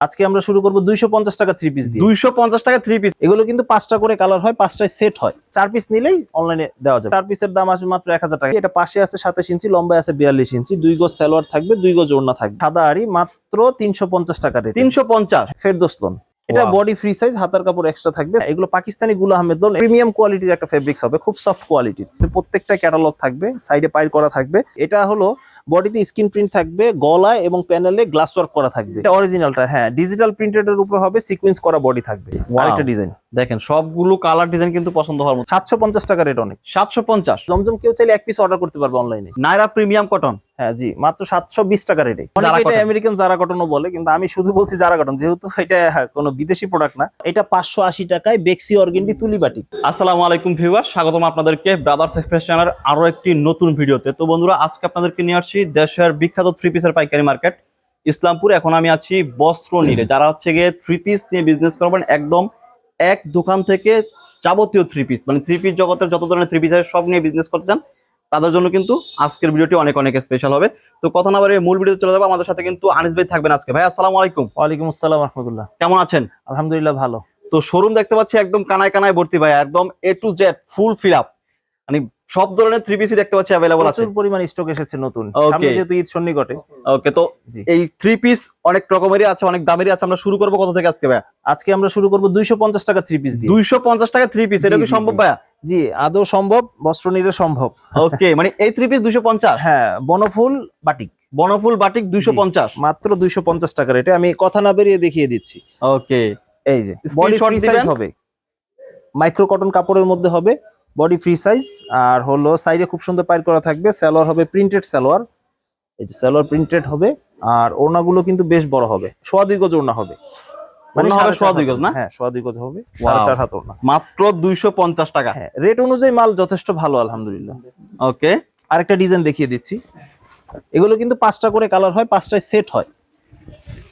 আজকে আমরা শুরু করব দুইশো পঞ্চাশ টাকা থ্রি পিস দিয়ে। দুইশো পঞ্চাশ টাকা থ্রি পিস এগুলো কিন্তু পাঁচটা করে কালার হয় পাঁচটায় সেট হয়। চার পিস নিলেই অনলাইনে দেওয়া যাবে। চার পিসের দাম আসবে মাত্র এক হাজার টাকা। এটা পাশে আছে সাতাশ ইঞ্চি লম্বায় আছে বিয়াল্লিশ ইঞ্চি। দুই গজ সালোয়ার থাকবে দুই গজ ওড়না থাকবে। সাদা আড়ি মাত্র তিনশো পঞ্চাশ টাকা রেট তিনশো পঞ্চাশ। ফেরদোসলন এটা বডি ফ্রি সাইজ হাতার কাপড় এক্সট্রা থাকবে। এগুলো পাকিস্তানি গুলো আহমেদ দোল প্রিমিয়াম কোয়ালিটির একটা ফেব্রিক্স হবে খুব সফট কোয়ালিটির প্রত্যেকটা ক্যাটালগ থাকবে সাইডে পাইর করা থাকবে। এটা হলো বডিতে স্ক্রিন প্রিন্ট থাকবে গলায় এবং প্যানেলে গ্লাস ওয়ার্ক করা থাকবে। এটা অরিজিনালটা হ্যাঁ ডিজিটাল প্রিন্টেড এর উপর হবে সিকোয়েন্স করা বডি থাকবে. আরেকটা ডিজাইন দেখেন সবগুলো কালার ডিজাইন কিন্তু পছন্দ হওয়ার মতো। সাতশো পঞ্চাশ টাকা রেট অনেক। সাতশো পঞ্চাশ। জমজম কেউ চাইলে এক পিস অর্ডার করতে পারবে অনলাইনে নাইরা প্রিমিয়াম কটন। হ্যাঁ জি মাত্র সাতশো বিশ টাকা রেটে এটা আমেরিকান জারা কটনও বলে কিন্তু আমি শুধু বলছি জারা কটন যেহেতু এটা কোনো বিদেশি প্রোডাক্ট না। এটা পাঁচশো আশি টাকায় বেক্সি অর্গেন্ডি আসসালামু আলাইকুম ভিউয়ার স্বাগতম আপনাদেরকে ব্রাদার্স এক্সপ্রেস চ্যানেলের আরও একটি নতুন ভিডিওতে। তো বন্ধুরা আজকে আপনাদেরকে নিয়ে আসছি দেশের বিখ্যাত থ্রি পিসের পাইকারি মার্কেট ইসলামপুর। এখন আমি আছি বস্ত্র নিলে যারা হচ্ছে গিয়ে থ্রি পিস নিয়ে বিজনেস করবেন একদম এক দোকান থেকে যাবতীয় থ্রি পিস মানে থ্রি পিস জগতের যত ধরনের থ্রি পিস সব নিয়ে বিজনেস করতে চান তাদের জন্য কিন্তু আজকের ভিডিওটি অনেক অনেক স্পেশাল হবে। তো কথা না বারে মূল ভিডিও চলে যাব। আমাদের সাথে কিন্তু আনিস ভাই থাকবেন আজকে। ভাই আসসালামু আলাইকুম। ওয়ালাইকুম আসসালাম রহমতুল্লাহ। কেমন আছেন? আলহামদুলিল্লাহ ভালো। তো শোরুম দেখতে পাচ্ছি একদম কানায় কানায় ভর্তি ভাই একদম A to Z full fill up মানে সব ধরনের থ্রি পিসি দেখতে পাচ্ছি অ্যাভেলেবল আছে। প্রচুর পরিমাণ স্টক এসেছে নতুন। সামনে যেহেতু ঈদ সন্নিকটে। ওকে তো এই থ্রি পিস অনেক রকমেরই আছে অনেক দামেরই আছে। আমরা শুরু করব কত থেকে আজকে ভাইয়া? আজকে আমরা শুরু করব দুইশো পঞ্চাশ টাকা থ্রি পিস দিয়ে। দুইশো পঞ্চাশ টাকা থ্রি পিস এটা কি সম্ভব। ভাইয়া? জি আদৌ সম্ভব? বস্ত্র নিলে সম্ভব। ওকে মানে এই থ্রি পিস দুইশো পঞ্চাশ? হ্যাঁ বনফুল বাটিক। বনফুল বাটিক দুইশো পঞ্চাশ? মাত্র দুইশো পঞ্চাশ টাকা রেটে। আমি কথা না বেরিয়ে দেখিয়ে দিচ্ছি। ওকে। এই যে বডি ফ্রি সাইজ হবে। মাইক্রো কটন কাপড়ের মধ্যে হবে বডি ফ্রি সাইজ আর হলো সাইডে খুব সুন্দর পাইর করা থাকবে। সালোয়ার হবে প্রিন্টেড সালোয়ার এই যে সালোয়ার প্রিন্টেড হবে আর ওড়নাগুলো কিন্তু বেশ বড় হবে। সোয়া দুই গজ ওড়না হবে। ওড়না হবে সোয়া দুই গজ না? হ্যাঁ সোয়া দুই গজ হবে সাড়ে চার হাত ওড়না মাত্র দুইশো পঞ্চাশ টাকা। হ্যাঁ রেট অনুযায়ী মাল যথেষ্ট ভালো আলহামদুলিল্লাহ। ওকে আরেকটা ডিজাইন দেখিয়ে দিচ্ছি। এগুলো কিন্তু পাঁচটা করে কালার হয় পাঁচটায় সেট হয়।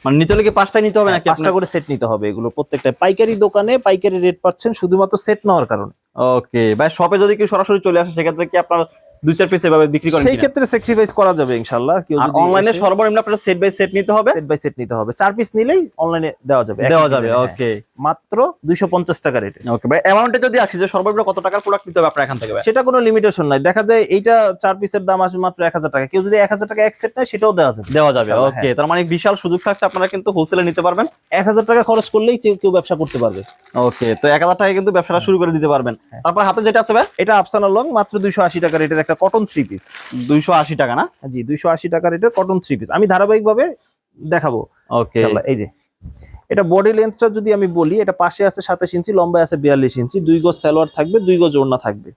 মানে নিতে হলে কি পাঁচটাই নিতে হবে নাকি পাঁচটা করে সেট নিতে হবে এগুলো। প্রত্যেকটা পাইকারি দোকানে পাইকারি রেট পাচ্ছেন শুধুমাত্র সেট নেওয়ার কারণে। ওকে ভাই শপে যদি কেউ সরাসরি চলে আসে সেক্ষেত্রে কি আপনার দুই চার পিস এভাবে বিক্রি করেন সেই ক্ষেত্রে স্যাক্রিফাইস করা যাবে ইনশাআল্লাহ। কেউ যদি অনলাইনে সর্বনিম্ন আপনার সেট বাই সেট নিতে হবে? সেট বাই সেট নিতে হবে। চার পিস নিলেই অনলাইনে দেওয়া যাবে দেওয়া যাবে। ওকে মাত্র দুইশো পঞ্চাশ টাকা রেটে ওকে ভাই অ্যামাউন্টে যদি আসি যে সর্বনিম্ন কত টাকার প্রোডাক্ট নিতে হবে আপনার এখান থেকে সেটা কোনো লিমিটেশন নাই। দেখা যায় এইটা চার পিসের দাম আসবে মাত্র এক হাজার টাকা। কেউ যদি এক হাজার টাকা এক সেট নেয় সেটাও দেওয়া যাবে। দেওয়া যাবে ওকে তার মানে বিশাল সুযোগ থাকছে আপনারা কিন্তু হোলসেলে নিতে পারবেন। এক হাজার টাকা খরচ করলেই কেউ কেউ ব্যবসা করতে পারবে। ওকে তো এক হাজার টাকা কিন্তু ব্যবসাটা শুরু করে দিতে পারবেন। হ্যাঁ। তারপর হাতে যেটা আছে ভাই? এটা আফসানা লং মাত্র দুইশো আশি টাকা রেটের একটা কটন থ্রি পিস দুইশো আশি টাকা না? জি দুইশো আশি টাকা রেটের কটন থ্রি পিস আমি ধারাবাহিকভাবে দেখাবো। ওকে এই যে। এটা বডি লেন্থটা যদি আমি বলি এটা পাশে আছে সাতাশ ইঞ্চি লম্বায় আছে বিয়াল্লিশ ইঞ্চি। দুই গজ সালোয়ার থাকবে দুই গজ ওড়না থাকবে।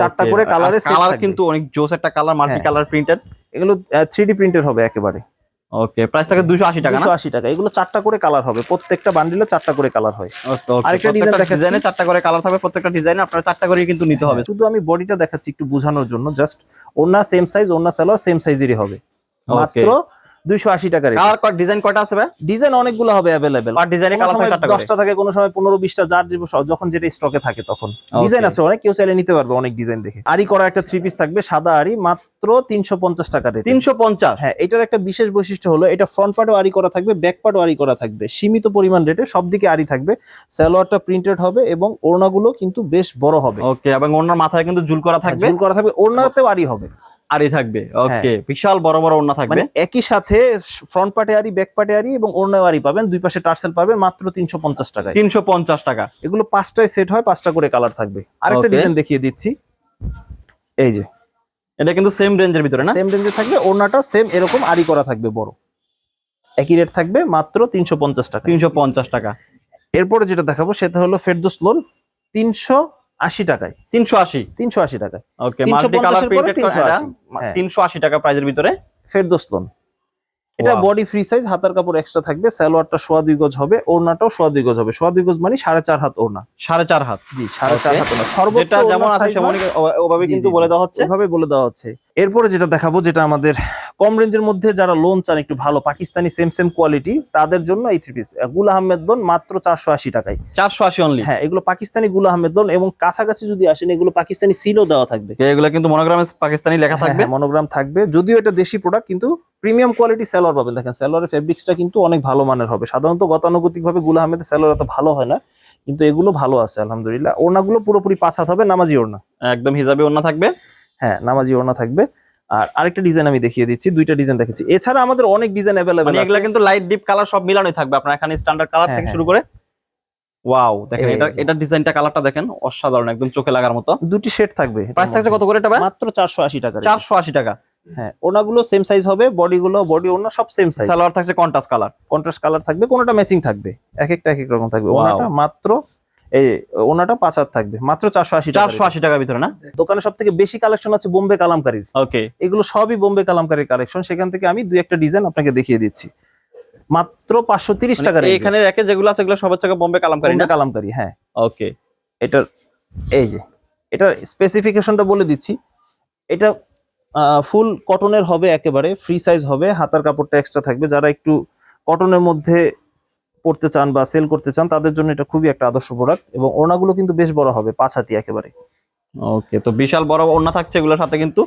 চারটা করে কালার থাকবে। কিন্তু অনেক জোস একটা কালার মাল্টি। কালার প্রিন্টেড এগুলো থ্রি ডি প্রিন্টের হবে একেবারে। ওকে প্রাইস থাকে দুইশো আশি টাকা না? দুশো আশি টাকা। এগুলো চারটা করে কালার হবে। প্রত্যেকটা বান্ডিলে চারটা করে কালার হয়। আরেকটা design ডিজাইনে চারটা করে কালার থাকবে প্রত্যেকটা ডিজাইনে আপনার চারটা করে কিন্তু নিতে হবে। শুধু আমি বডিটা দেখাচ্ছি একটু বোঝানোর জন্য। জাস্ট ওড়না সেম সাইজ ওড়না সালোয়ার সেম সাইজেরই হবে। মাত্র দুইশো আশি টাকা কালার কয় ডিজাইন কয়টা আছে ভাই? ডিজাইন অনেকগুলো হবে অ্যাভেলেবেল পার ডিজাইনে কালার করে দশটা থাকে কোনো সময় পনেরো বিশটা যার যখন যেটা স্টকে থাকে তখন। ডিজাইন আছে অনেক কেউ চাইলে নিতে পারবে অনেক ডিজাইন দেখে। আরি করা একটা থ্রি পিস থাকবে সাদা আরি মাত্র তিনশো পঞ্চাশ টাকা রেট তিনশো পঞ্চাশ? হ্যাঁ এটার একটা বিশেষ বৈশিষ্ট্য হলো এটা ফ্রন্ট পার্টও আরি করা থাকবে ব্যাক পার্টও আরি করা থাকবে। সীমিত পরিমাণ রেটে সব দিকে আরি থাকবে। সালোয়ারটা প্রিন্টেড হবে এবং ওড়নাগুলো কিন্তু বেশ বড় হবে। ওকে এবং ওনার মাথায় কিন্তু ঝুল করা থাকবে। ঝুল করা থাকবে ওড়নাতেও আরি হবে। আরই থাকবে। ওকে বিশাল বড় বড় ওড়না থাকবে। মানে একই সাথে ফ্রন্ট পার্টে আরি ব্যাক পার্টে আরি এবং ওড়নাও আরি পাবেন। দুই পাশে টার্সেল পাবেন মাত্র তিনশো পঞ্চাশ টাকায়। তিনশো পঞ্চাশ টাকা। এগুলো পাঁচটায় সেট হয় পাঁচটা করে কালার থাকবে। আরেকটা. ডিজাইন দেখিয়ে দিচ্ছি। এই যে। এটা কিন্তু সেম রেঞ্জের ভিতরে না? সেম রেঞ্জে থাকবে ওড়নাটা সেম এরকম আরি করা থাকবে বড়। একই রেট থাকবে মাত্র তিনশো পঞ্চাশ টাকা। তিনশো পঞ্চাশ টাকা। এরপরে যেটা দেখাবো সেটা হলো ফেরদোস লোন তিনশো আশি টাকায়। তিনশো আশি? তিনশো আশি টাকায়। ওকে 350 মাল্টি কালারের পরে প্রিন্টেড 380 হ্যাঁ। তিনশো আশি টাকা প্রাইজের ভিতরে? ফেরদোস লোন এটা বডি ফ্রি সাইজ হাতার কাপড় এক্সট্রা থাকবে সালোয়ারটা সোয়া দুই গজ হবে ওড়নাটাও সোয়া দুই গজ হবে। সোয়া দুই গজ মানে সাড়ে চার হাত ওড়না। সাড়ে চার হাত। জি সাড়ে চার হাত ওড়না। সর্বোচ্চ যেমন আছে সেমনই ওভাবে কিন্তু বলে দেওয়া হচ্ছে। এভাবে বলে দেওয়া হচ্ছে। এরপরে যেটা দেখাবো যেটা আমাদের কম রেঞ্জের মধ্যে যারা লোন চান একটু ভালো পাকিস্তানি সেম সেম কোয়ালিটি তাদের জন্য এই থ্রি পিস গুল আহমেদ দোন মাত্র চারশো আশি টাকায়। চারশো আশি অনলি হ্যাঁ এগুলো পাকিস্তানি গুল আহমেদ দোন এবং কাছাকাছি যদি আসেন এগুলো পাকিস্তানি সিলও দেওয়া থাকবে। এগুলো কিন্তু মনোগ্রামে পাকিস্তানি লেখা থাকবে। মনোগ্রাম থাকবে। যদিও এটা দেশি প্রোডাক্ট কিন্তু প্রিমিয়াম কোয়ালিটি সেলোয়ার পাবেন। দেখেন সেলোয়ারের ফেব্রিক্সটা কিন্তু অনেক ভালো মানের হবে। সাধারণত গতানুগতিক ভাবে গুলো আহমেদের সেলোয়ার এত ভালো হয় না কিন্তু এগুলো ভালো আছে আলহামদুলিল্লাহ। ওড়নাগুলো পুরোপুরি পাঁচ হাত হবে নামাজি ওড়না। একদম হিসাবে ওন্না থাকবে? হ্যাঁ নামাজি ওড়না থাকবে। আর আরেকটা ডিজাইন আমি দেখিয়ে দিচ্ছি দুইটা ডিজাইন দেখেছি। এছাড়া আমাদের অনেক ডিজাইন অ্যাভেলেবেল মানে এগুলা আছে কিন্তু লাইট ডিপ কালার সব মিলানোই থাকবে আপনার। এখানে স্ট্যান্ডার্ড কালার থেকে হ্যাঁ। শুরু করে। ওয়াও দেখেন এটা। এটা ডিজাইনটা কালারটা দেখেন অসাধারণ একদম চোখে লাগার মতো। দুটি শেড থাকবে। প্রাইস থাকছে কত করে এটা মাত্র চারশো আশি টাকা rate। চারশো আশি টাকা। হ্যাঁ ওনাগুলো সেম সাইজ হবে বডি গুলো বডি ওনা সব সেম সাইজ সালোয়ার থাকছে কন্ট্রাস্ট কালার কন্ট্রাস্ট কালার থাকবে কোনটা ম্যাচিং থাকবে। এক একটা এক এক রকম থাকবে. ওনাটা মাত্র এই ওনাটা পাঁচ হাত থাকবে মাত্র চারশো আশি চারশো আশি টাকার ভিতরে না? দোকানে সব থেকে বেশি কালেকশন আছে বোম্বে কালামকারীর। ওকে এগুলো সবই বোম্বে কালামকারীর কালেকশন সেখান থেকে আমি দুই একটা ডিজাইন আপনাকে দেখিয়ে দিচ্ছি। মাত্র পাঁচশো তিরিশ টাকা মানে এখানে রেখে যেগুলো আছে এগুলো সব হচ্ছে বোম্বে কালামকারী না? কালামকারী হ্যাঁ। ওকে এটার এই যে এটার স্পেসিফিকেশনটা বলে দিচ্ছি। এটা ফুল কটনের হবে একেবারে ফ্রি সাইজ হবে, হাতার কাপড়টা এক্সট্রা থাকবে। যারা একটু কটনের মধ্যে পড়তে চান বা সেল করতে চান, তাদের জন্য এটা খুবই একটা আদর্শ প্রোডাক্ট এবং ওড়নাগুলো কিন্তু বেশ বড় হবে, পাঁচ হাতি একেবারে। ওকে তো বিশাল বড় ওড়না থাকছে এগুলোর সাথে কিন্তু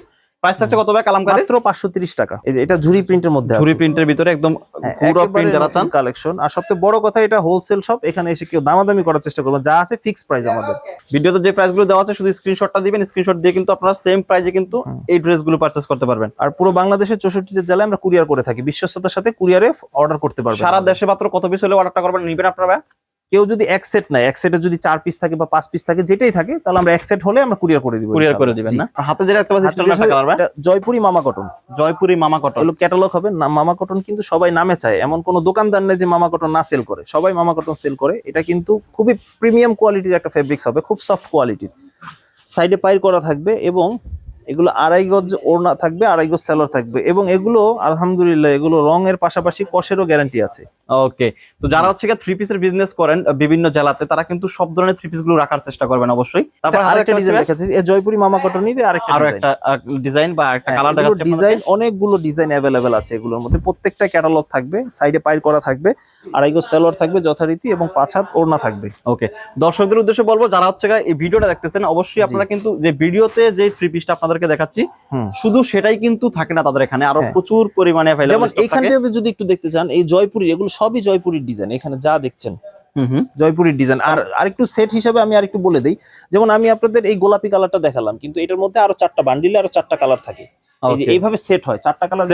প্রাইস কত ভাই কালামকারী মাত্র পাঁচশো তিরিশ টাকা। এই যে এটা ঝুরি প্রিন্টের মধ্যে ঝুরি প্রিন্টের ভিতরে একদম পুরো প্রিন্ট চান কালেকশন আর সবচেয়ে বড় কথা এটা হোলসেল শপ এখানে এসে কেউ দামাদামি করার চেষ্টা করবেন যা আছে ফিক্স প্রাইস আমাদের। ভিডিওতে যে প্রাইসগুলো দেওয়া আছে শুধু স্ক্রিনশটটা দিবেন স্ক্রিনশট দিয়ে কিন্তু আপনারা সেম প্রাইসে কিন্তু এই ড্রেসগুলো পারচেস করতে পারবেন। আর পুরো বাংলাদেশের চৌষট্টিটা জেলায় আমরা কুরিয়ার করে থাকি। বিশ্বস্ততার সাথে কুরিয়ারে অর্ডার করতে পারবেন সারা দেশে মাত্র কত পিস হলে অর্ডারটা করবেন নিবেন আপনারা কেউ যদি এক সেট নেয় এক সেটে যদি চার পিস থাকে বা পাঁচ পিস থাকে যেটাই থাকে তাহলে আমরা এক সেট হলে আমরা কুরিয়ার করে দিব কুরিয়ার করে দিবেন না? আর হাতে যেটা একটা স্ট্যান্ডার্ড যেটা- কালার জয়পুরি মামা কটন জয়পুরি মামা কটন এগুলো ক্যাটালগ হবে না মামা কটন কিন্তু সবাই নামে চায়। এমন কোনো দোকানদার নেই যে মামা কটন না সেল করে। সবাই মামা কটন সেল করে। এটা কিন্তু খুবই প্রিমিয়াম কোয়ালিটির একটা ফেব্রিক্স হবে খুব সফট কোয়ালিটির সাইডে পাইর করা থাকবে এবং এগুলো আড়াই গজ ওড়না থাকবে আড়াই গজ সেলর থাকবে। এবং এগুলো আলহামদুলিল্লাহ এগুলো রঙের পাশাপাশি কষেরও গ্যারান্টি আছে। ওকে তো যারা হচ্ছে থ্রি পিসের বিজনেস করেন বিভিন্ন জেলাতে তারা কিন্তু সব ধরনের থ্রি পিসগুলো রাখার চেষ্টা করবেন অবশ্যই। তারপর তারপর আরেকটা ডিজাইন দেখাচ্ছি। এই জয়পুরি মামা কটনই দিয়ে আরেকটা আরও একটা ডিজাইন বা একটা কালার দেখাচ্ছি ডিজাইন অনেকগুলো ডিজাইন অ্যাভেলেবেল আছে এগুলোর মধ্যে। প্রত্যেকটা ক্যাটালগ থাকবে সাইডে পাইর করা থাকবে আড়াই গজ সেলোয়ার থাকবে যথারীতি এবং পাঁচ হাত ওড়না থাকবে। ওকে দর্শকদের উদ্দেশ্যে বলব যারা হচ্ছে এই ভিডিওটা দেখতেছেন অবশ্যই আপনারা কিন্তু যে ভিডিওতে যে থ্রি পিসটা আপনাদেরকে দেখাচ্ছি শুধু সেটাই কিন্তু থাকে না তাদের এখানে। আরও হ্যাঁ। প্রচুর পরিমাণে যেমন। থেকে। যদি একটু দেখতে চান এই জয়পুরি এগুলো সবই জয়পুরির ডিজাইন এখানে যা দেখছেন। জয়পুরির ডিজাইন আর আরেকটু সেট হিসাবে আমি আরেকটু বলে দিই যেমন আমি আপনাদের এই গোলাপি কালারটা দেখালাম কিন্তু এটার মধ্যে আরও চারটা বান্ডিলে আরও চারটা কালার থাকে. এইভাবে সেট হয় চারটা কালার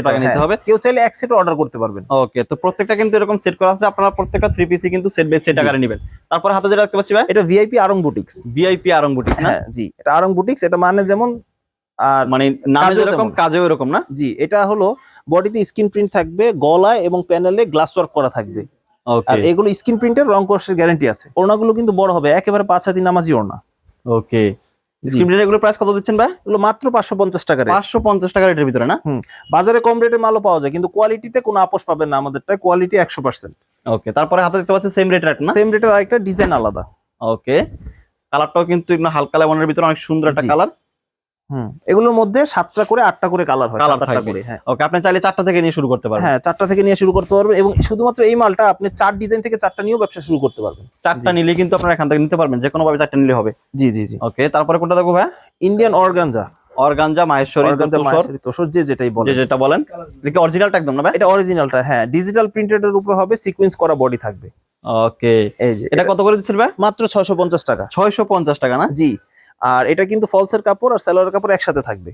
আপনাকে নিতে হবে। কেউ চাইলে এক সেট অর্ডার করতে পারবেন। ওকে তো প্রত্যেকটা কিন্তু এরকম সেট করা আছে আপনারা প্রত্যেকটা থ্রি পিসি কিন্তু সেট বাই সেট আকারে নেবেন। তারপর হাতে যেটা দেখতে পাচ্ছি ভাই? এটা VIP Aarong boutiques VIP Aarong boutique না? হ্যাঁ জি এটা আরং বুটিক্স এটা মানে যেমন আর মানে নামে কাজেও যেরকম কাজেও এরকম না? জি এটা হলো বডিতে স্ক্রিন প্রিন্ট থাকবে গলায় এবং প্যানেলে গ্লাস ওয়ার্ক করা থাকবে। আর এগুলো স্ক্রিন প্রিন্টের রং কোর্সের গ্যারান্টি আছে। ওড়নাগুলো কিন্তু বড় হবে একেবারে পাঁচ হাতি নামাজি ওড়না। ওকে। স্ক্রিন এগুলো প্রাইস কত দিচ্ছেন ভাই? এগুলো মাত্র পাঁচশো পঞ্চাশ টাকা rate। পাঁচশো পঞ্চাশ টাকা রেটের ভিতরে না? বাজারে কম রেটের মালও পাওয়া যায় কিন্তু কোয়ালিটিতে কোনো আপোষ পাবেন না আমাদেরটা কোয়ালিটি একশো পার্সেন্ট ওকে তারপরে হাতে দেখতে পাচ্ছি সেম রেটের না? সেম রেটের আরেকটা ডিজাইন আলাদা। ওকে। কালারটাও কিন্তু হালকা লেমনের ভিতরে অনেক সুন্দর একটা কালার হুম এগুলোর মধ্যে সাতটা করে আটটা করে কালার হয় আটটা থাকবে। হ্যাঁ। ওকে আপনি চাইলে চারটা থেকে নিয়ে শুরু করতে পারবেন। হ্যাঁ চারটা থেকে নিয়ে শুরু করতে পারবেন এবং শুধুমাত্র এই মালটা আপনি চার ডিজাইন থেকে চারটা নিয়েও ব্যবসা শুরু করতে পারবেন। চারটা নিলে কিন্তু আপনারা এখান থেকে নিতে পারবেন যে কোনো ভাবে চারটা নিলে হবে। জি জি জি। ওকে তারপরে কোনটা দেখব ভাই ইন্ডিয়ান অর্গানজা অর্গানজা মাহেশ্বরী যে যেটাই বলে যে যেটা বলেন এটা কি অরিজিনালটা একদম না ভাই? এটা অরিজিনালটা হ্যাঁ। ডিজিটাল প্রিন্টেড এর উপরে হবে সিকোয়েন্স করা বডি থাকবে। ওকে এই যে এটা কত করে দিচ্ছেন ভাই? মাত্র ছয়শো পঞ্চাশ টাকা। ছয়শো পঞ্চাশ টাকা না? জি। আর এটা কিন্তু ফলসের কাপড় আর স্যালোয়ার কাপড় একসাথে থাকবে।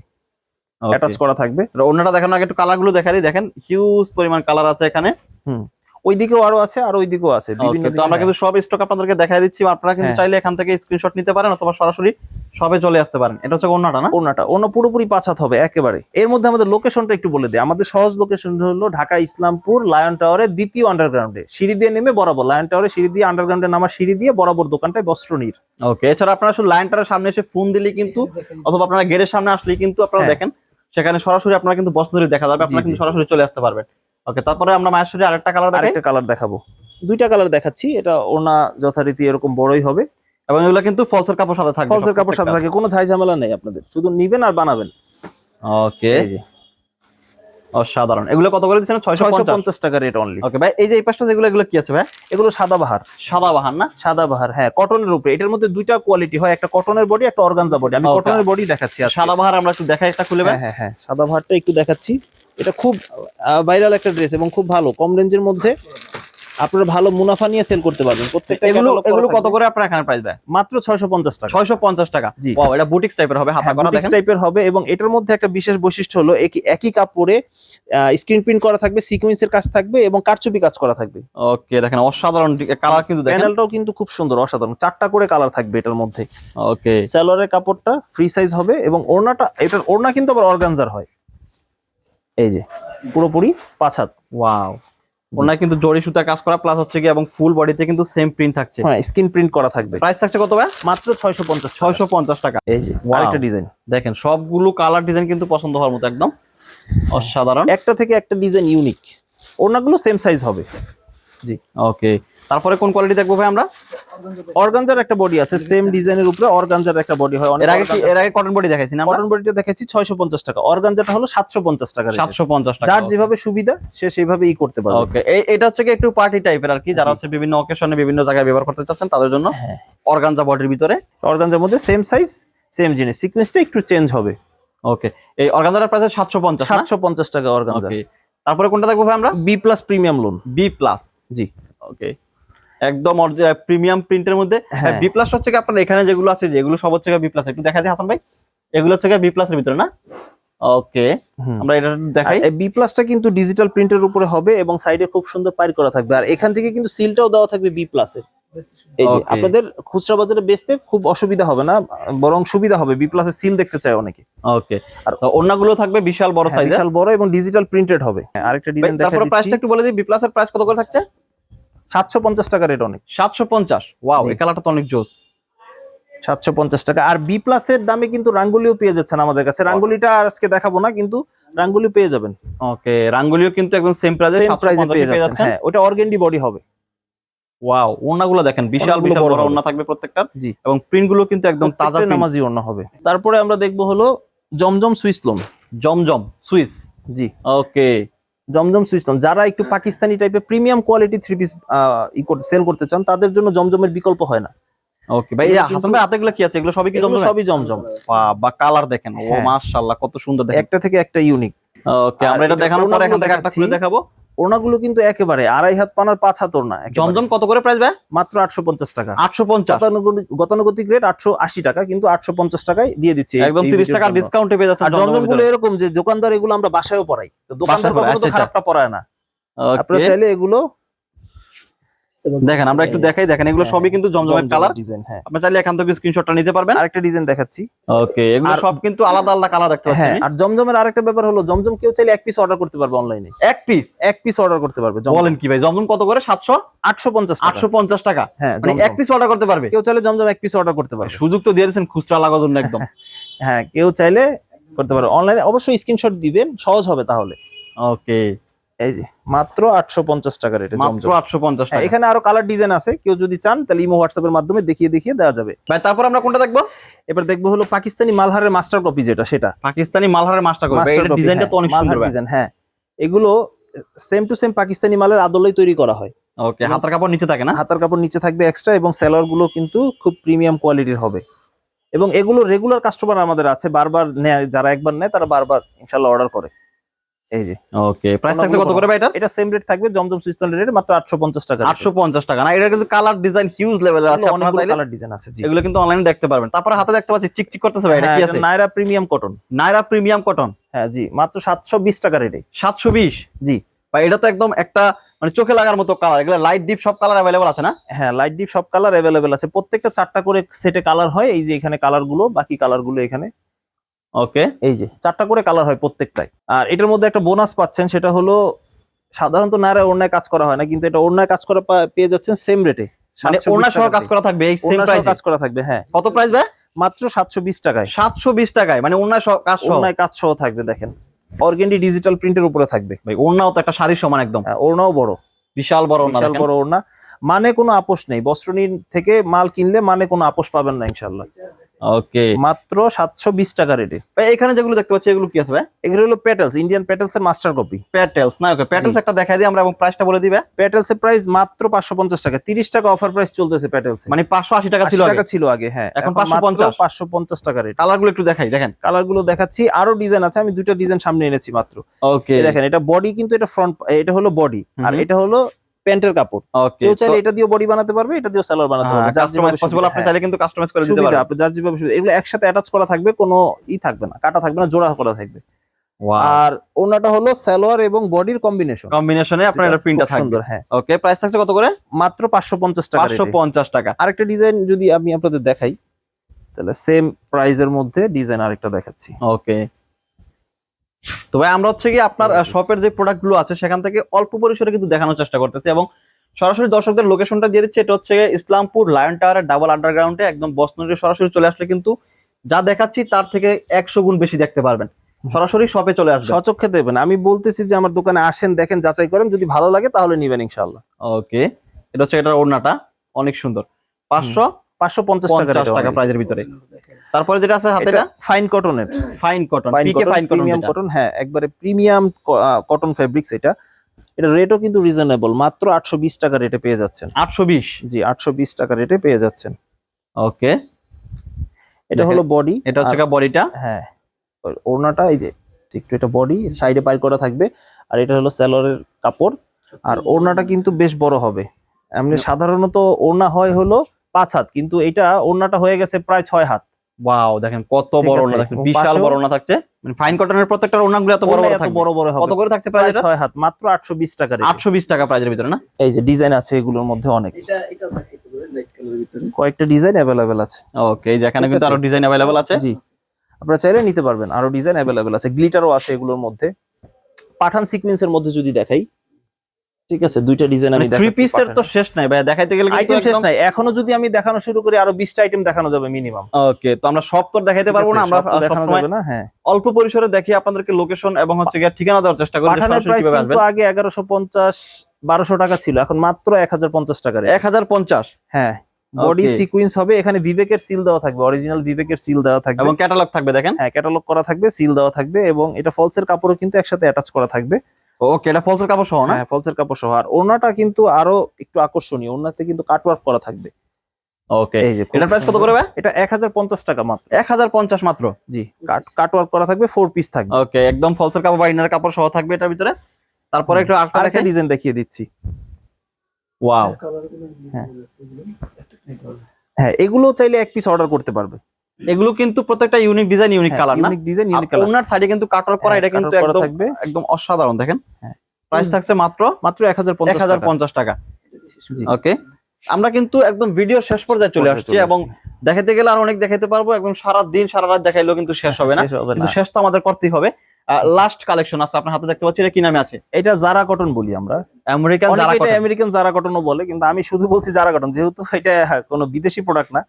অ্যাটাচ করা থাকবে। অন্যটা দেখানো আগে একটু কালারগুলো দেখা দিই। দেখেন হিউজ পরিমাণ কালার আছে এখানে। ওইদিকেও আরও আছে আর ওইদিকেও আছে। বিভিন্ন তো আমরা কিন্তু সব স্টক আপনাদেরকে দেখাই দিচ্ছি আপনারা কিন্তু হ্যাঁ। চাইলে এখান থেকে স্ক্রিনশট নিতে পারেন অথবা সরাসরি সবে চলে আসতে পারেন। এটা হচ্ছে অন্যটা না? ওনাটা ওনা পুরোপুরি পাছাত হবে একেবারে। এর মধ্যে আমাদের লোকেশনটা একটু বলে দেয় আমাদের সহজ লোকেশন হলো ঢাকা ইসলামপুর লায়ন টাওয়ারের দ্বিতীয় আন্ডারগ্রাউন্ডে সিঁড়ি দিয়ে নেমে বরাবর। লায়ন টাওয়ারে সিঁড়ি দিয়ে আন্ডারগ্রাউন্ডে নামার সিঁড়ি দিয়ে বরাবর দোকানটায় বস্ত্র নীর। ওকে এছাড়া আপনারা শুধু লাইনটার সামনে এসে ফোন দিলে কিন্তু অথবা আপনারা গেটের সামনে আসলেই কিন্তু আপনারা হ্যাঁ। দেখেন সেখানে সরাসরি আপনারা কিন্তু বস্ত্র দেখা যাবে আপনারা কিন্তু সরাসরি চলে আসতে পারবেন। ওকে তারপরে আমরা মায়ের শরীরে আরেকটা কালার আরেকটা কালার দেখাবো। দুইটা কালার দেখাচ্ছি এটা ওনা যথারীতি এরকম বড়ই হবে। এবং এগুলো কিন্তু ফলসের কাপড় সাথে থাকবে ফলসের কাপড় সাথে থাকে কোনো ঝাই ঝামেলা নেই আপনাদের। শুধু নিবেন আর বানাবেন। ওকে অসাধারণ। এগুলো কত করে দিচ্ছেন? ছয়শো পঞ্চাশ। টাকা রেট অনলি ওকে ভাই এই যে এই পাশটা যেগুলো এগুলো কি আছে ভাই? এগুলো সাদা বাহার। সাদা বাহার না? সাদা বাহার হ্যাঁ কটনের উপরে। এটার মধ্যে দুইটা কোয়ালিটি হয় একটা কটনের বডি একটা অর্গানজা বডি আমি. কটনের বডি দেখাচ্ছি। সাদা বাহার আমরা একটু দেখাই এটা খুলে ভাই। হ্যাঁ হ্যাঁ সাদা বাহারটা একটু দেখাচ্ছি। এটা খুব ভাইরাল একটা ড্রেস এবং খুব ভালো। কম রেঞ্জের মধ্যে আপনারা ভালো মুনাফা নিয়ে সেল করতে পারবেন। প্রত্যেকটা এগুলো এগুলো কত করে আপনার এখানে প্রাইস দেয়? মাত্র ছয়শো পঞ্চাশ টাকা। ছয়শো পঞ্চাশ টাকা? জি। ওয়াও এটা বুটিক্স টাইপের হবে হাতা করা দেখেন। টাইপের হবে এবং এটার মধ্যে একটা বিশেষ বৈশিষ্ট্য হলো একই একই কাপড়ে স্ক্রিন প্রিন্ট করা থাকবে সিকোয়েন্সের কাজ থাকবে এবং কারচুপি কাজ করা থাকবে। ওকে দেখেন অসাধারণ কালার কিন্তু দেখেন। প্যানেলটাও কিন্তু খুব সুন্দর অসাধারণ। চারটা করে কালার থাকবে এটার মধ্যে। ওকে সালোয়ারের কাপড়টা ফ্রি সাইজ হবে এবং ওড়নাটা এটার ওড়না কিন্তু আবার অর্গানজার হয়। এই যে পুরোপুরি পাঁচ হাত। ওয়াও ওনার কিন্তু জড়ি সুতা কাজ করা প্লাস হচ্ছে কি এবং ফুল বডিতে কিন্তু সেম প্রিন্ট থাকছে। হ্যাঁ স্ক্রিন প্রিন্ট করা থাকবে। প্রাইস থাকছে কত ভাই? মাত্র ছয়শো পঞ্চাশ ছয়শো পঞ্চাশ টাকা। এই যে. আরেকটা ডিজাইন দেখেন সবগুলো কালার ডিজাইন কিন্তু পছন্দ হওয়ার মতো একদম। অসাধারণ। একটা থেকে একটা ডিজাইন ইউনিক ওনাগুলো সেম সাইজ হবে। জি। ওকে তারপরে কোন কোয়ালিটি দেখব ভাই আমরা? অর্গানজার একটা বডি আছে সেম ডিজাইনের উপরে অর্গানজার একটা বডি হয় এর আগে এর আগে কটন বডি দেখাইছি না কটন বডিটা দেখেছি ছয়শো পঞ্চাশ টাকা অর্গানজাটা হলো সাতশো পঞ্চাশ টাকা rate এর। সাতশো পঞ্চাশ টাকা যার যেভাবে সুবিধা সে সেভাবে ই করতে পারবে। ওকে এই এটা হচ্ছে কি একটু পার্টি টাইপের আর কি যারা হচ্ছে বিভিন্ন অকেশনে বিভিন্ন জায়গায় ব্যবহার করতে চাচ্ছেন তাদের জন্য হ্যাঁ। অর্গানজা বডির ভিতরে। অর্গানজার মধ্যে সেম সাইজ সেম জিনিস সিকোয়েন্সটা একটু চেঞ্জ হবে। ওকে এই অর্গানজার প্রাইস সাতশো পঞ্চাশ সাতশো পঞ্চাশ টাকা অর্গানজা তারপরে কোনটা দেখব ভাই আমরা? B plus premium lawn B plus জি। ওকে একদম প্রিমিয়াম প্রিন্টের মধ্যে। হ্যাঁ। বি প্লাস হচ্ছে কি আপনার এখানে যেগুলো আছে যেগুলো সব হচ্ছে বি প্লাস একটু দেখা যায় হাসান ভাই। এগুলো হচ্ছে বি প্লাসের ভিতরে না? ওকে আমরা এটা দেখাই। বি প্লাসটা কিন্তু ডিজিটাল প্রিন্টের উপরে হবে এবং সাইডে খুব সুন্দর পাইর করা থাকবে। আর এখান থেকে কিন্তু সিলটাও দেওয়া থাকবে বি প্লাসের এই যে আপনাদের খুচরা বাজারে বেচতে খুব অসুবিধা হবে না বরং সুবিধা হবে। বি প্লাসের সিল দেখতে চায় অনেকে। ওকে আর অন্যগুলো থাকবে বিশাল বড় সাইজ বিশাল বড় এবং ডিজিটাল প্রিন্টেড হবে। হ্যাঁ, আরেকটা ডিজাইন দেখা তারপর প্রাইসটা একটু বলে দিই। বি প্লাসের প্রাইস কত করে থাকছে? সাতশো পঞ্চাশ টাকা রেট অনেক। সাতশো পঞ্চাশ? ওয়াও। এই কালারটা তো অনেক জোস। সাতশো পঞ্চাশ টাকা। আর বি প্লাসের দামে কিন্তু রাঙ্গুলিও পেয়ে যাচ্ছেন আমাদের কাছে। রাঙ্গুলিটা আজকে দেখাবো না কিন্তু রাঙ্গুলি পেয়ে যাবেন। ওকে রাঙ্গুলিও কিন্তু একদম সেম প্রাইসে সেম প্রাইসে পেয়ে যাচ্ছেন। হ্যাঁ ওটা অর্গেন্ডি বডি হবে। ওয়াও ওড়নাগুলো দেখেন বিশাল বিশাল বড় ওড়না থাকবে প্রত্যেকটা জি। এবং প্রিন্টগুলো কিন্তু একদম তাজা। নামাজি অন্য হবে। তারপরে আমরা দেখব হলো Zamzam Swiss lawn Zamzam Swiss জি। ওকে জমজম সিস্টেম যারা একটু পাকিস্তানি টাইপের premium quality three piece sale করতে চান তাদের জন্য জমজমের বিকল্প হয় না। ওকে ভাই হাসান ভাই হাতে গুলো কি আছে? এগুলো সবই কি জমজম সবই জমজম। বা কালার দেখেন। ও হ্যাঁ। মাশাআল্লাহ কত সুন্দর দেখেন। একটা থেকে একটা ইউনিক ওকে আমরা এটা এটা দেখানোর পর এখান থেকে একটা খুলে দেখাবো। ওনাগুলো কিন্তু একেবারে আড়াই হাত পানার পাঁচ হাত ওর না জমজম কত করে প্রাইস ভাই? মাত্র আটশো পঞ্চাশ টাকা। আটশো পঞ্চাশ। গতানুগতিক- রেট আটশো আশি টাকা কিন্তু আটশো পঞ্চাশ টাকায় দিয়ে দিচ্ছি একদম তিরিশ টাকা। ডিসকাউন্টে পেয়ে যাচ্ছে জমজমগুলো এরকম যে দোকানদার এগুলো আমরা বাসায়ও পড়াই তো দোকানদার কখনো আচ্ছা, খারাপটা পড়ায় না। আপনারা চাইলে এগুলো দেখেন আমরা একটু দেখাই দেখেন এগুলো সবই কিন্তু জমজমের কালার ডিজাইন হ্যাঁ। আপনি চাইলে এখান থেকে স্ক্রিনশটটা নিতে পারবেন। আরেকটা ডিজাইন দেখাচ্ছি। ওকে এগুলো সব কিন্তু আলাদা আলাদা কালার দেখতে পাচ্ছেন হ্যাঁ আর জমজমের আরেকটা ব্যাপার হলো জমজম কেউ চাইলে এক পিস অর্ডার করতে পারবে অনলাইনে এক পিস এক পিস অর্ডার করতে পারবে বলেন কি ভাই জমজম কত করে? সাতশো? আটশো পঞ্চাশ আটশো পঞ্চাশ টাকা? হ্যাঁ মানে এক পিস অর্ডার করতে পারবে? কেউ চাইলে জমজম এক পিস অর্ডার করতে পারবে। সুযোগ তো দিয়ে দিয়েছেন খুচরা লাগার জন্য একদম। হ্যাঁ কেউ চাইলে করতে পারবে। অনলাইনে অবশ্যই স্ক্রিনশট দিবেন সহজ হবে তাহলে। ওকে এই যে মাত্র আটশো পঞ্চাশ টাকা রেটে মাত্র আটশো পঞ্চাশ হ্যাঁ, টাকা। এখানে আরও কালার ডিজাইন আছে কেউ যদি চান তাহলে ইমো হোয়াটসঅ্যাপের মাধ্যমে দেখিয়ে দেখিয়ে দেওয়া যাবে। ভাই তারপর আমরা কোনটা দেখব? এবার দেখব হলো পাকিস্তানি মালহারের মাস্টার কপি যেটা সেটা। পাকিস্তানি মালহারের মাস্টার মাস্টার এটা ডিজাইনটা তো অনেক সুন্দর ডিজাইন হ্যাঁ। এগুলো সেম টু সেম পাকিস্তানি মালের আদলেই তৈরি করা হয়। ওকে হাতের কাপড় নিচে থাকে না? হাতার কাপড় নিচে থাকবে এক্সট্রা এবং সেলারগুলো কিন্তু খুব প্রিমিয়াম কোয়ালিটির হবে। এবং এগুলো রেগুলার কাস্টমার আমাদের আছে বারবার নেয় যারা একবার নেয় তারা বারবার ইনশাল্লাহ অর্ডার করে। এই যে। ওকে প্রাইস থাকছে কত করে ভাই এটা এটা সেম রেট থাকবে জমজম রেট মাত্র আটশো পঞ্চাশ টাকা আটশো পঞ্চাশ টাকা। না এটা কিন্তু কালার ডিজাইন হিউজ লেভেলের আছে আপনারা চাইলে কালার ডিজাইন আছে জি। এগুলো কিন্তু অনলাইনে দেখতে পারবেন। তারপরে হাতে দেখতে পাচ্ছি চিকচিক করতেছে ভাই এটা হ্যাঁ, কি আছে? Naira premium cotton Naira premium cotton হ্যাঁ জি মাত্র সাতশো বিশ টাকা রেটে সাতশো বিশ? জি। ভাই এটা তো একদম একটা মানে চোখে লাগার মতো কালার এগুলো লাইট ডিপ সব কালার অ্যাভেলেবল আছে না? হ্যাঁ লাইট ডিপ সব কালার অ্যাভেলেবেল আছে। প্রত্যেকটা চারটা করে সেটে কালার হয় এই যে এখানে কালারগুলো বাকি কালারগুলো এখানে। ওকে। এই যে চারটা করে কালার হয় প্রত্যেকটাই। আর এটার মধ্যে একটা বোনাস পাচ্ছেন সেটা হলো সাধারণত নায়রা অন্যায় কাজ করা হয় না কিন্তু এটা অন্যায় কাজ করা পেয়ে যাচ্ছেন সেম রেটে মানে ওনার সহ কাজ করা থাকবে এই সেম প্রাইস কাজ করা থাকবে হ্যাঁ। কত প্রাইস ভাই? মাত্র সাতশো বিশ টাকায়। সাতশো বিশ টাকায় মানে ওনার সহ কাজ সহ? অন্যায় কাজ সহ থাকবে দেখেন। অর্গেন্ডি ডিজিটাল প্রিন্টের উপরে থাকবে। ভাই ওনাও তো একটা শাড়ির সমান একদম। হ্যাঁ, ওড়নাও বড়। বিশাল বড় ওনা বিশাল বড় ওড়না। মানে কোনো আপোষ নেই। বস্ত্রনীর থেকে মাল কিনলে মানে কোনো আপোষ পাবেন না ইনশাল্লাহ ওকে। মাত্র সাতশো বিশ টাকা রেটে। ভাই এখানে যেগুলো দেখতে পাচ্ছি এগুলো কি আছে ভাই? এগুলো হলো পেটেলস ইন্ডিয়ান পেটেলস এর মাস্টার কপি প্যাটেলস না ওকে প্যাটেলস জি। একটা দেখাই দিই আমরা এবং প্রাইসটা বলে দিবে পেটেলস এর প্রাইস মাত্র পাঁচশো পঞ্চাশ টাকা তিরিশ টাকা অফার প্রাইস চলতেছে পেটেলস মানে পাঁচশো আশি টাকা ছিল টাকা ছিল আগে হ্যাঁ এখন 550 পাঁচশো পঞ্চাশ। টাকা রেট কালারগুলো একটু দেখাই দেখেন। কালারগুলো দেখাচ্ছি আরও ডিজাইন আছে আমি দুইটা ডিজাইন সামনে এনেছি মাত্র। ওকে দেখেন এটা বডি কিন্তু এটা ফ্রন্ট এটা হলো বডি আর এটা হলো প্যান্টের কাপড়। কেউ চাইলে এটা দিয়ে বডি বানাতে পারবে এটা দিয়ে সালোয়ার বানাতে পারবে কাস্টমাইজ পসিবল আপনি হ্যাঁ। চাইলে কিন্তু কাস্টমাইজ করে দিতে পারবেন আপনি যার যেভাবে সুবিধা এগুলো একসাথে অ্যাটাচ করা থাকবে কোনো ই থাকবে না কাটা থাকবে না জোড়া করা থাকবে। আর ওনাটা হলো সালোয়ার এবং বডির কম্বিনেশন কম্বিনেশনে আপনার এটা প্রিন্টটা থাকবে সুন্দর হ্যাঁ। ওকে প্রাইস থাকছে কত করে? মাত্র পাঁচশো পঞ্চাশ টাকা পাঁচশো পঞ্চাশ টাকা। আরেকটা ডিজাইন যদি আমি আপনাদের দেখাই তাহলে সেম প্রাইজের মধ্যে ডিজাইন আরেকটা দেখাচ্ছি। ওকে তো ভাই আমরা হচ্ছে কি আপনার শপের যে প্রোডাক্টগুলো আছে সেখান থেকে অল্প পরিসরে কিন্তু দেখানোর চেষ্টা করতেছি এবং সরাসরি দর্শকদের লোকেশনটা দিয়ে দিচ্ছে এটা হচ্ছে ইসলামপুর লায়ন টাওয়ারের ডাবল আন্ডারগ্রাউন্ডে একদম বসনগরে সরাসরি চলে আসলে কিন্তু যা দেখাচ্ছি তার থেকে একশো গুণ বেশি দেখতে পারবেন। সরাসরি শপে চলে আসবে সচক্ষে দেবেন আমি বলতেছি যে আমার দোকানে আসেন দেখেন যাচাই করেন যদি ভালো লাগে তাহলে নিবেন ইনশাল্লাহ ওকে এটা হচ্ছে এটার ওড়নাটা অনেক সুন্দর। পাঁচশো পাঁচশো পঞ্চাশ টাকা প্রাইজের ভিতরে। তারপরে যেটা আছে হাতে এটা ফাইন কটনের ফাইন কটন পিকে ফাইন কটন প্রিমিয়াম কটন হ্যাঁ একবারে প্রিমিয়াম কটন ফেব্রিক্স এটা। এটা রেটও কিন্তু রিজনেবল মাত্র আটশো বিশ টাকা রেটে পেয়ে যাচ্ছেন। আটশো বিশ? জি আটশো বিশ টাকা রেটে পেয়ে যাচ্ছেন। ওকে। এটা হলো বডি এটা হচ্ছে বডিটা হ্যাঁ ওড়নাটা এই যে একটু এটা বডি সাইডে পাই করা থাকবে। আর এটা হলো স্যালোয়ারের কাপড়। আর ওড়নাটা কিন্তু বেশ বড় হবে। এমনি সাধারণত ওড়না হয় হলো পাঁচ হাত কিন্তু এটা ওড়নাটা হয়ে গেছে প্রায় ছয় হাত। ওয়াও দেখেন কত বড় ওড়না দেখেন বিশাল বড় ওড়না থাকছে। মানে ফাইন কটনের প্রত্যেকটা ওড়নাগুলো এত বড় বড় এত থাকবে। বড় বড় হবে। কত করে থাকছে প্রাইস প্রায় এটা? ছয় হাত মাত্র আটশো বিশ টাকা rate এ। আটশো বিশ টাকা প্রাইজের ভিতরে না? এই যে ডিজাইন আছে এগুলোর মধ্যে অনেক। এটা এটা দেখাইতে পারে লাইট কালারের ভিতরে। কয়েকটা ডিজাইন অ্যাভেলেবেল আছে। ওকে এই যে এখানে কিন্তু আরও ডিজাইন অ্যাভেলেবল আছে। জি। আপনারা চাইলে নিতে পারবেন আরও ডিজাইন অ্যাভেলেবেল আছে। গ্লিটারও আছে এগুলোর মধ্যে। পাঠান সিকোয়েন্সের মধ্যে যদি দেখাই ঠিক আছে দুইটা ডিজাইন আমি থ্রি পিসের তো শেষ নাই ভাই দেখাইতে গেলে আইটেম শেষ নাই। এখনও যদি আমি দেখানো শুরু করি আরও 20টা আইটেম দেখানো যাবে মিনিমাম ওকে তো আমরা সব তো দেখাইতে পারব না আমরা দেখানো যাবে না হ্যাঁ। অল্প পরিসরে দেখি আপনাদেরকে লোকেশন এবং হচ্ছে গিয়ে ঠিকানা দেওয়ার চেষ্টা করি পাঠানের প্রাইস কিন্তু আগে 1150 1200 টাকা ছিল এখন মাত্র 1050 টাকা রে এক হাজার পঞ্চাশ? হ্যাঁ বডি. সিকোয়েন্স হবে এখানে বিবেকের সিল দেওয়া থাকবে অরিজিনাল বিবেকের সিল দেওয়া থাকবে। এবং ক্যাটালগ থাকবে দেখেন। হ্যাঁ ক্যাটালগ করা থাকবে সিল দেওয়া থাকবে এবং এটা ফলসের কাপড়ও কিন্তু একসাথে অ্যাটাচ করা থাকবে। ওকে এটা ফলসের কাপড় সহ না? হ্যাঁ ফলসের কাপড় সহ। আর ওড়নাটা কিন্তু আরও একটু আকর্ষণীয়। ওড়নাতে কিন্তু কাটওয়ার্ক করা থাকবে। ওকে এই যে এটার প্রাইস কত। করে ভাই? এটা এক হাজার পঞ্চাশ টাকা মাত্র। এক হাজার পঞ্চাশ মাত্র? জি কাটওয়ার্ক করা থাকবে ফোর পিস থাকবে। ওকে একদম ফলসের কাপড় বা ইনার কাপড় সহ থাকবে এটার ভিতরে। তারপরে একটু আরেকটা দেখেন। ডিজাইন দেখিয়ে দিচ্ছি। ওয়াও হ্যাঁ। একটা হ্যাঁ এগুলো চাইলে এক পিস অর্ডার করতে পারবে। এগুলো কিন্তু প্রত্যেকটা ইউনিক ডিজাইন ইউনিক কালার না। ইউনিক ডিজাইন ইউনিক কালার ওনার সাইডে কিন্তু কাটার করা এটা কিন্তু একদম থাকবে। একদম অসাধারণ দেখেন। হ্যাঁ। প্রাইস থাকছে মাত্র মাত্র এক হাজার এক হাজার পঞ্চাশ টাকা। ওকে আমরা কিন্তু একদম ভিডিও শেষ পর্যায়ে চলে আসছি এবং দেখাতে গেলে আর অনেক দেখাতে পারব। একদম সারা দিন সারা রাত দেখাইলেও কিন্তু শেষ হবে না। শেষ কিন্তু শেষ তো আমাদের করতেই হবে। লাস্ট কালেকশন আছে আপনার হাতে দেখতে পাচ্ছি এটা কি নামে আছে? এটা জারা কটন বলি আমরা। আমেরিকান যারা এটা আমেরিকান জারা কটনও বলে কিন্তু আমি শুধু বলছি জারা কটন যেহেতু এটা কোনো বিদেশি প্রোডাক্ট না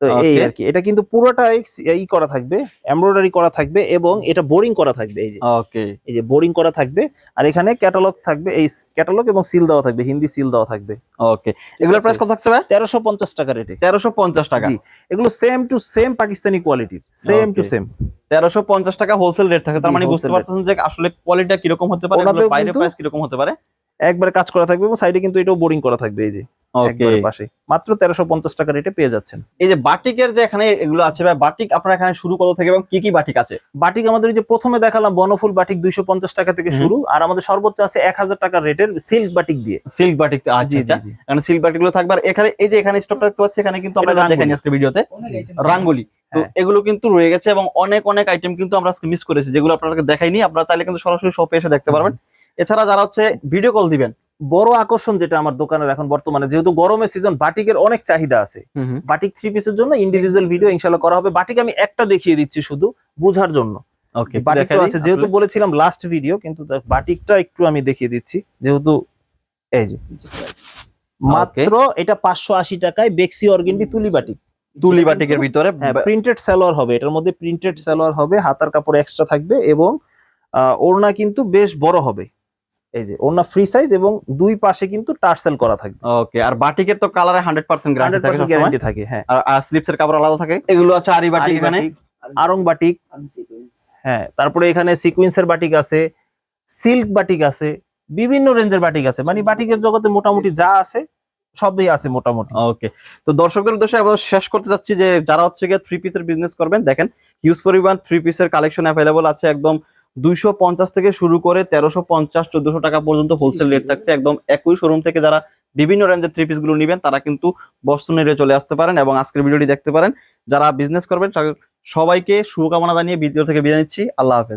তো এই আর কি। এটা কিন্তু পুরোটাই এই করা থাকবে এমব্রয়ডারি করা থাকবে এবং এটা বোরিং করা থাকবে এই যে। ওকে এই যে বোরিং করা থাকবে আর এখানে ক্যাটালগ থাকবে এই ক্যাটালগ এবং সিল দেওয়া থাকবে হিন্দি সিল দেওয়া থাকবে। ওকে এগুলোর প্রাইস কত থাকছে ভাই? তেরোশো পঞ্চাশ টাকা রেটে তেরোশো পঞ্চাশ টাকা। জি। এগুলো সেম টু সেম পাকিস্তানি কোয়ালিটির সেম টু সেম তেরোশো পঞ্চাশ টাকা হোলসেল রেট থাকে। তার মানে বুঝতে পারছেন যে আসলে কোয়ালিটিটা কীরকম হতে পারে বাইরে প্রাইস কীরকম হতে পারে? একবারে কাজ করা থাকবে এবং সাইডে কিন্তু এটাও বোরিং করা থাকবে এই যে। একবারে পাশে মাত্র তেরোশো পঞ্চাশ টাকা রেটে পেয়ে যাচ্ছেন। এই যে বাটিকের যে এখানে এগুলো আছে ভাই বাটিক আপনার এখানে শুরু কত থেকে এবং কি কি বাটিক আছে? বাটিক আমাদের যে প্রথমে দেখালাম বনফুল বাটিক দুইশো পঞ্চাশ টাকা থেকে শুরু আর আমাদের সর্বোচ্চ আছে এক হাজার টাকার রেটের সিল্ক বাটিক দিয়ে। সিল্ক বাটিক জি আচ্ছা। জি আচ্ছা এখানে সিল্ক বাটিকগুলো থাকবে আর এখানে এই যে এখানে স্টকটা দেখতে পাচ্ছি এখানে কিন্তু আমরা রাঙ্গুলি। আজকে ভিডিওতে। রাঙ্গুলি। তো হ্যাঁ। এগুলো কিন্তু রয়ে গেছে এবং অনেক অনেক আইটেম কিন্তু আমরা আজকে মিস করেছি যেগুলো আপনাদেরকে দেখাইনি আপনারা চাইলে কিন্তু সরাসরি শপে এসে দেখতে পারবেন। এছাড়া যারা হচ্ছে ভিডিও কল দিবেন বড় আকর্ষণ যেটা আমার দোকানের এখন বর্তমানে যেহেতু গরমের সিজন বাটিকের অনেক চাহিদা আছে। বাটিক থ্রি পিসের জন্য ইন্ডিভিজুয়াল ভিডিও ইনশাল্লাহ করা হবে। বাটিক আমি একটা দেখিয়ে দিচ্ছি শুধু বোঝার জন্য। আছে যেহেতু বলেছিলাম লাস্ট ভিডিও কিন্তু বাটিকটা একটু আমি দেখিয়ে দিচ্ছি। যেহেতু এই যে মাত্র এটা পাঁচশো আশি টাকায় বেক্সি অর্গেন্ডি তুলি বাটিক। তুলি বাটিকের ভিতরে হ্যাঁ প্রিন্টেড সালোয়ার হবে। এটার মধ্যে প্রিন্টেড সালোয়ার হবে হাতার কাপড় এক্সট্রা থাকবে এবং আহ, ওড়না কিন্তু বেশ বড় হবে। এই যে ওনা ফ্রি সাইজ এবং দুই পাশে কিন্তু টার্সেল করা থাকবে। ওকে আর বাটিকের তো কালারে হান্ড্রেড পার্সেন্ট গ্যারান্টি থাকে গ্যারান্টি থাকে হ্যাঁ। আর স্লিপস এর কাপড় আলাদা থাকে। এগুলো আছে আরি বাটিক আরি এখানে। Batik, Aarong batik. হ্যাঁ তারপরে এখানে সিকুয়েন্সের বাটিক আছে সিল্ক বাটিক আছে বিভিন্ন রেঞ্জের বাটিক আছে। মানে বাটিকের জগতে মোটামুটি যা আছে সবই আছে মোটামুটি। ওকে তো দর্শকদের উদ্দেশ্যে এবার শেষ করতে যাচ্ছি যে যারা হচ্ছে গিয়ে থ্রি পিসের বিজনেস করবেন দেখেন হিউজ পরিমাণ থ্রি পিসের কালেকশন অ্যাভেলেবল আছে একদম দুইশো পঞ্চাশ থেকে শুরু করে তেরোশো পঞ্চাশ, চোদ্দশো টাকা পর্যন্ত হোলসেল রেট থাকছে। একদম একই শোরুম থেকে যারা বিভিন্ন রেঞ্জের থ্রি পিসগুলো নিবেন, তারা কিন্তু বস্ত্র রেটে চলে আসতে পারেন এবং আজকের ভিডিওটি দেখতে পারেন। যারা বিজনেস করবেন সবাইকে শুভকামনা জানিয়ে ভিডিও থেকে বিদায় নিচ্ছি। আল্লাহ হাফেজ।